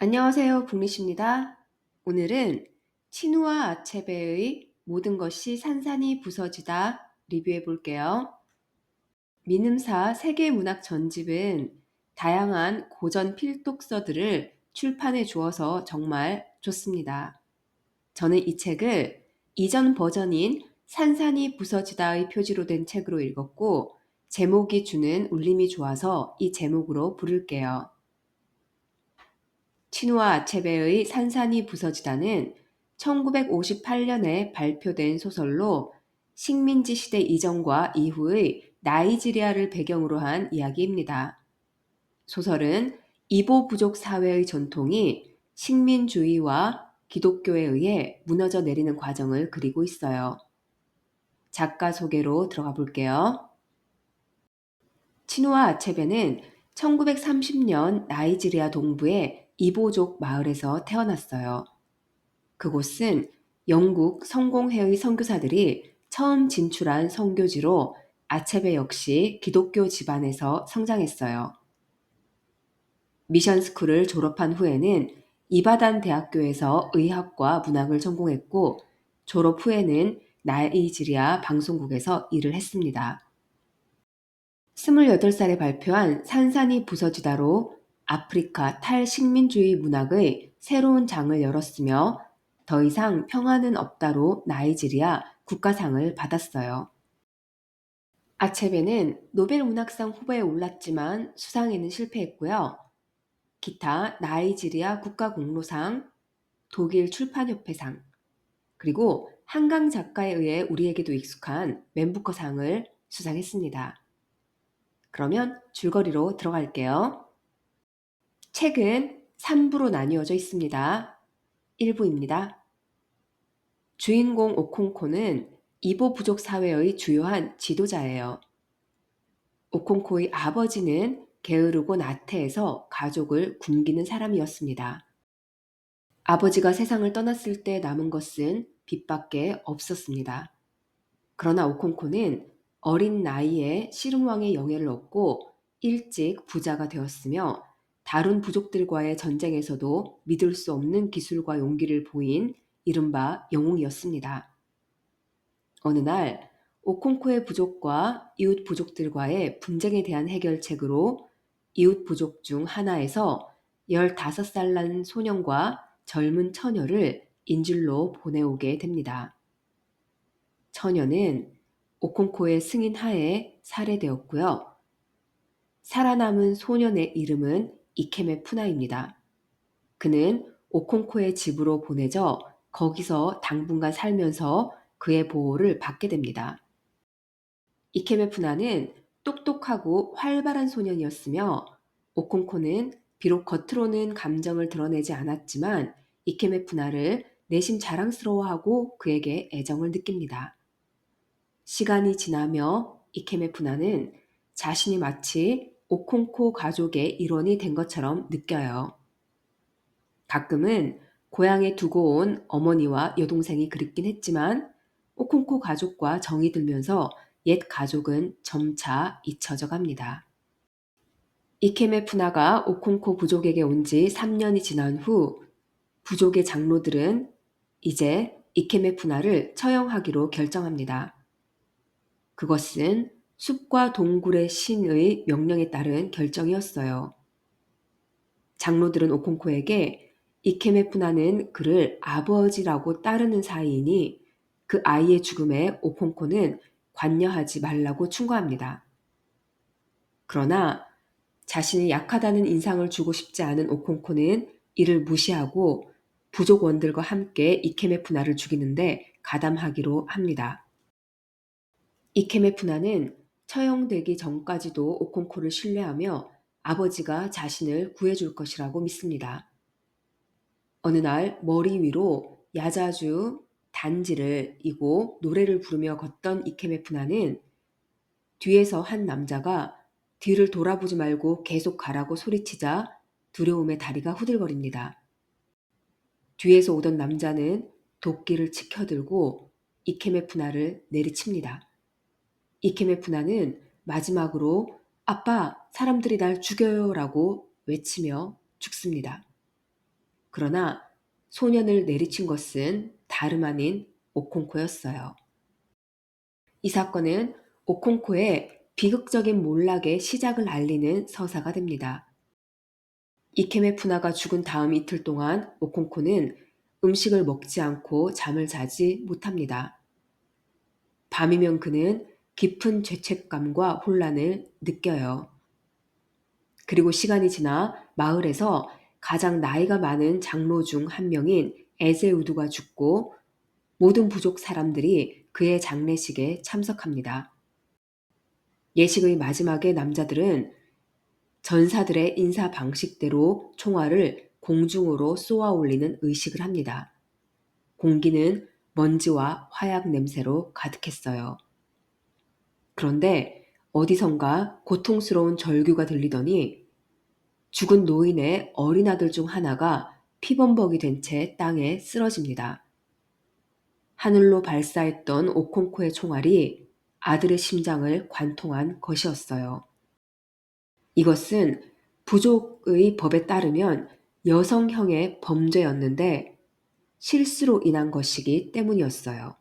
안녕하세요. 북리시입니다. 오늘은 친우와 아체베의 모든 것이 산산이 부서지다 리뷰해 볼게요. 민음사 세계문학 전집은 다양한 고전 필독서들을 출판해 주어서 정말 좋습니다. 저는 이 책을 이전 버전인 산산이 부서지다의 표지로 된 책으로 읽었고 제목이 주는 울림이 좋아서 이 제목으로 부를게요. 친우와 아체베의 산산이 부서지다는 1958년에 발표된 소설로 식민지 시대 이전과 이후의 나이지리아를 배경으로 한 이야기입니다. 소설은 이보 부족 사회의 전통이 식민주의와 기독교에 의해 무너져 내리는 과정을 그리고 있어요. 작가 소개로 들어가 볼게요. 친우와 아체베는 1930년 나이지리아 동부의 이보족 마을에서 태어났어요. 그곳은 영국 성공회의 선교사들이 처음 진출한 선교지로 아체베 역시 기독교 집안에서 성장했어요. 미션 스쿨을 졸업한 후에는 이바단 대학교에서 의학과 문학을 전공했고 졸업 후에는 나이지리아 방송국에서 일을 했습니다. 28살에 발표한 산산이 부서지다로 아프리카 탈식민주의 문학의 새로운 장을 열었으며 더 이상 평화는 없다로 나이지리아 국가상을 받았어요. 아체베는 노벨 문학상 후보에 올랐지만 수상에는 실패했고요. 기타 나이지리아 국가공로상, 독일 출판협회상, 그리고 한강 작가에 의해 우리에게도 익숙한 맨부커상을 수상했습니다. 그러면 줄거리로 들어갈게요. 책은 3부로 나뉘어져 있습니다. 1부입니다. 주인공 오콩코는 이보 부족 사회의 주요한 지도자예요. 오콩코의 아버지는 게으르고 나태해서 가족을 굶기는 사람이었습니다. 아버지가 세상을 떠났을 때 남은 것은 빚밖에 없었습니다. 그러나 오콩코는 어린 나이에 씨름왕의 영예를 얻고 일찍 부자가 되었으며 다른 부족들과의 전쟁에서도 믿을 수 없는 기술과 용기를 보인 이른바 영웅이었습니다. 어느 날 오콩코의 부족과 이웃 부족들과의 분쟁에 대한 해결책으로 이웃 부족 중 하나에서 15살 난 소년과 젊은 처녀를 인질로 보내오게 됩니다. 처녀는 오콩코의 승인 하에 살해되었고요. 살아남은 소년의 이름은 이케메 푸나입니다. 그는 오콩코의 집으로 보내져 거기서 당분간 살면서 그의 보호를 받게 됩니다. 이케메 푸나는 똑똑하고 활발한 소년이었으며 오콩코는 비록 겉으로는 감정을 드러내지 않았지만 이케메 푸나를 내심 자랑스러워하고 그에게 애정을 느낍니다. 시간이 지나며 이케메 푸나는 자신이 마치 오콩코 가족의 일원이 된 것처럼 느껴요. 가끔은 고향에 두고 온 어머니와 여동생이 그립긴 했지만 오콩코 가족과 정이 들면서 옛 가족은 점차 잊혀져 갑니다. 이케메 푸나가 오콩코 부족에게 온 지 3년이 지난 후 부족의 장로들은 이제 이케메 푸나를 처형하기로 결정합니다. 그것은 숲과 동굴의 신의 명령에 따른 결정이었어요. 장로들은 오콩코에게 이케메푸나는 그를 아버지라고 따르는 사이이니 그 아이의 죽음에 오콩코는 관여하지 말라고 충고합니다. 그러나 자신이 약하다는 인상을 주고 싶지 않은 오콩코는 이를 무시하고 부족원들과 함께 이케메푸나를 죽이는데 가담하기로 합니다. 이케메푸나는 처형되기 전까지도 오콩코를 신뢰하며 아버지가 자신을 구해줄 것이라고 믿습니다. 어느 날 머리 위로 야자주 단지를 이고 노래를 부르며 걷던 이케메푸나는 뒤에서 한 남자가 뒤를 돌아보지 말고 계속 가라고 소리치자 두려움에 다리가 후들거립니다. 뒤에서 오던 남자는 도끼를 치켜들고 이케메푸나를 내리칩니다. 이케메 푸나는 마지막으로 아빠, 사람들이 날 죽여요 라고 외치며 죽습니다. 그러나 소년을 내리친 것은 다름 아닌 오콩코였어요. 이 사건은 오콩코의 비극적인 몰락의 시작을 알리는 서사가 됩니다. 이케메 푸나가 죽은 다음 이틀 동안 오콩코는 음식을 먹지 않고 잠을 자지 못합니다. 밤이면 그는 깊은 죄책감과 혼란을 느껴요. 그리고 시간이 지나 마을에서 가장 나이가 많은 장로 중 한 명인 에세우두가 죽고 모든 부족 사람들이 그의 장례식에 참석합니다. 예식의 마지막에 남자들은 전사들의 인사 방식대로 총알을 공중으로 쏘아 올리는 의식을 합니다. 공기는 먼지와 화약 냄새로 가득했어요. 그런데 어디선가 고통스러운 절규가 들리더니 죽은 노인의 어린 아들 중 하나가 피범벅이 된 채 땅에 쓰러집니다. 하늘로 발사했던 오콩코의 총알이 아들의 심장을 관통한 것이었어요. 이것은 부족의 법에 따르면 여성형의 범죄였는데 실수로 인한 것이기 때문이었어요.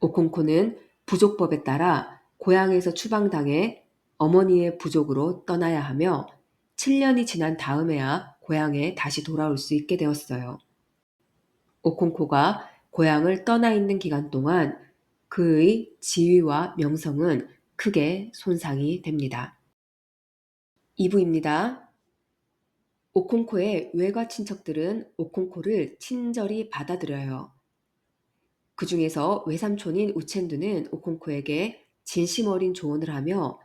오콩코는 부족법에 따라 고향에서 추방당해 어머니의 부족으로 떠나야 하며 7년이 지난 다음에야 고향에 다시 돌아올 수 있게 되었어요. 오콩코가 고향을 떠나 있는 기간 동안 그의 지위와 명성은 크게 손상이 됩니다. 2부입니다. 오콩코의 외가 친척들은 오콩코를 친절히 받아들여요. 그 중에서 외삼촌인 우첸두는 오콩코에게 진심 어린 조언을 하며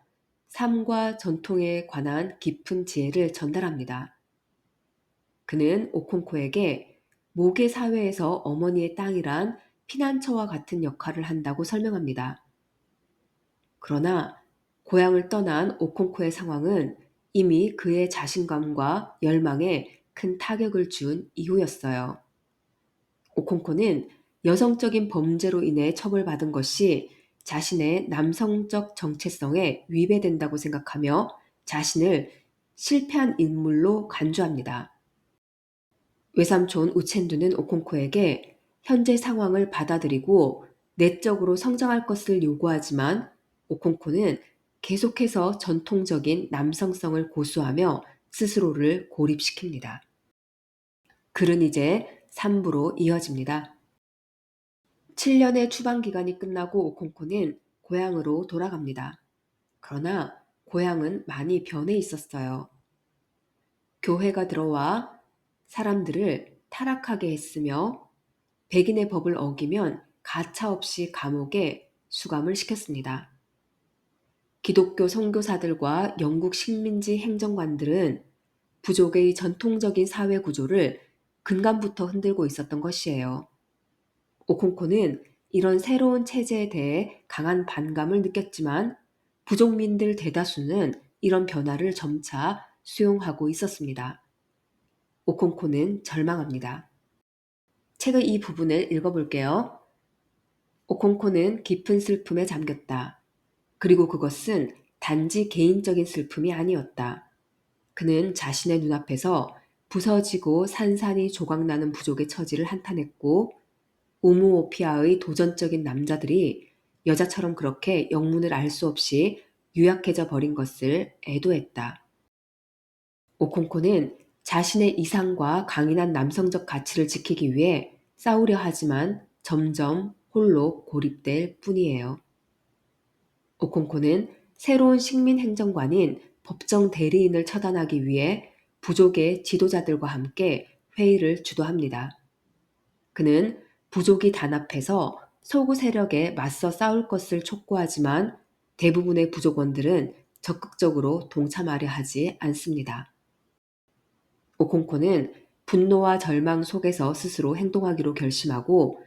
삶과 전통에 관한 깊은 지혜를 전달합니다. 그는 오콩코에게 모계 사회에서 어머니의 땅이란 피난처와 같은 역할을 한다고 설명합니다. 그러나 고향을 떠난 오콩코의 상황은 이미 그의 자신감과 열망에 큰 타격을 준 이후였어요. 오콩코는 여성적인 범죄로 인해 처벌받은 것이 자신의 남성적 정체성에 위배된다고 생각하며 자신을 실패한 인물로 간주합니다. 외삼촌 우첸두는 오콩코에게 현재 상황을 받아들이고 내적으로 성장할 것을 요구하지만 오콩코는 계속해서 전통적인 남성성을 고수하며 스스로를 고립시킵니다. 글은 이제 3부로 이어집니다. 7년의 추방 기간이 끝나고 오콩코는 고향으로 돌아갑니다. 그러나 고향은 많이 변해 있었어요. 교회가 들어와 사람들을 타락하게 했으며 백인의 법을 어기면 가차없이 감옥에 수감을 시켰습니다. 기독교 선교사들과 영국 식민지 행정관들은 부족의 전통적인 사회 구조를 근간부터 흔들고 있었던 것이에요. 오콩코는 이런 새로운 체제에 대해 강한 반감을 느꼈지만 부족민들 대다수는 이런 변화를 점차 수용하고 있었습니다. 오콩코는 절망합니다. 책의 이 부분을 읽어볼게요. 오콩코는 깊은 슬픔에 잠겼다. 그리고 그것은 단지 개인적인 슬픔이 아니었다. 그는 자신의 눈앞에서 부서지고 산산이 조각나는 부족의 처지를 한탄했고 오무오피아의 도전적인 남자들이 여자처럼 그렇게 영문을 알 수 없이 유약해져 버린 것을 애도했다. 오콩코는 자신의 이상과 강인한 남성적 가치를 지키기 위해 싸우려 하지만 점점 홀로 고립될 뿐이에요. 오콩코는 새로운 식민 행정관인 법정 대리인을 처단하기 위해 부족의 지도자들과 함께 회의를 주도합니다. 그는 부족이 단합해서 서구 세력에 맞서 싸울 것을 촉구하지만 대부분의 부족원들은 적극적으로 동참하려 하지 않습니다. 오콩코는 분노와 절망 속에서 스스로 행동하기로 결심하고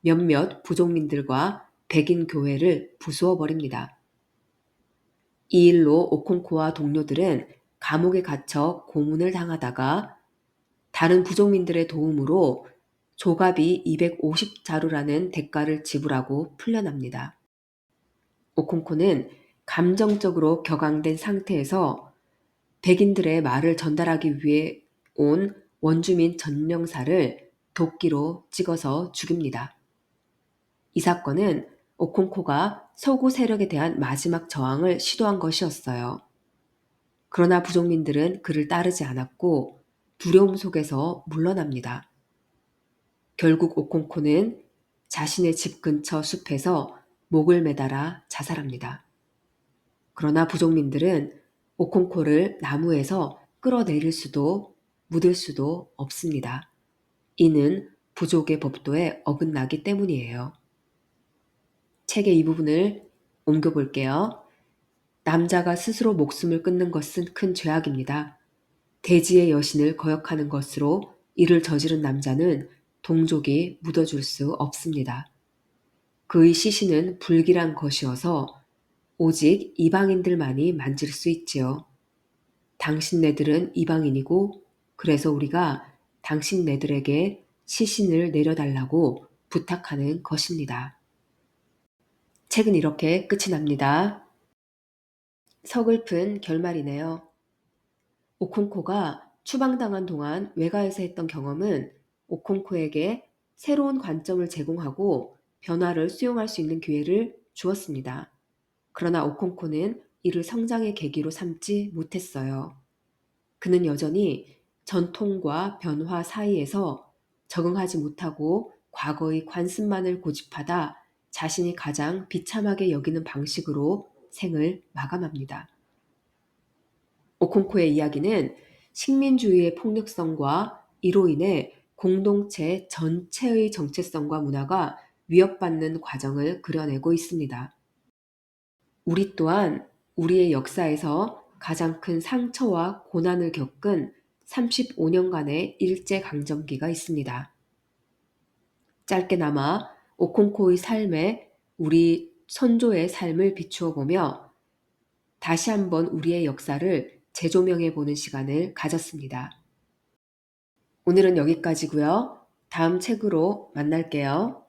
몇몇 부족민들과 백인 교회를 부수어 버립니다. 이 일로 오콩코와 동료들은 감옥에 갇혀 고문을 당하다가 다른 부족민들의 도움으로 조갑이 250자루라는 대가를 지불하고 풀려납니다. 오콩코는 감정적으로 격앙된 상태에서 백인들의 말을 전달하기 위해 온 원주민 전령사를 도끼로 찍어서 죽입니다. 이 사건은 오콩코가 서구 세력에 대한 마지막 저항을 시도한 것이었어요. 그러나 부족민들은 그를 따르지 않았고 두려움 속에서 물러납니다. 결국 오콩코는 자신의 집 근처 숲에서 목을 매달아 자살합니다. 그러나 부족민들은 오콩코를 나무에서 끌어내릴 수도 묻을 수도 없습니다. 이는 부족의 법도에 어긋나기 때문이에요. 책의 이 부분을 옮겨볼게요. 남자가 스스로 목숨을 끊는 것은 큰 죄악입니다. 대지의 여신을 거역하는 것으로 이를 저지른 남자는 동족이 묻어줄 수 없습니다. 그의 시신은 불길한 것이어서 오직 이방인들만이 만질 수 있지요. 당신네들은 이방인이고 그래서 우리가 당신네들에게 시신을 내려달라고 부탁하는 것입니다. 책은 이렇게 끝이 납니다. 서글픈 결말이네요. 오콩코가 추방당한 동안 외가에서 했던 경험은 오콩코에게 새로운 관점을 제공하고 변화를 수용할 수 있는 기회를 주었습니다. 그러나 오콩코는 이를 성장의 계기로 삼지 못했어요. 그는 여전히 전통과 변화 사이에서 적응하지 못하고 과거의 관습만을 고집하다 자신이 가장 비참하게 여기는 방식으로 생을 마감합니다. 오콩코의 이야기는 식민주의의 폭력성과 이로 인해 공동체 전체의 정체성과 문화가 위협받는 과정을 그려내고 있습니다. 우리 또한 우리의 역사에서 가장 큰 상처와 고난을 겪은 35년간의 일제강점기가 있습니다. 짧게나마 오콩코의 삶에 우리 선조의 삶을 비추어 보며 다시 한번 우리의 역사를 재조명해 보는 시간을 가졌습니다. 오늘은 여기까지고요. 다음 책으로 만날게요.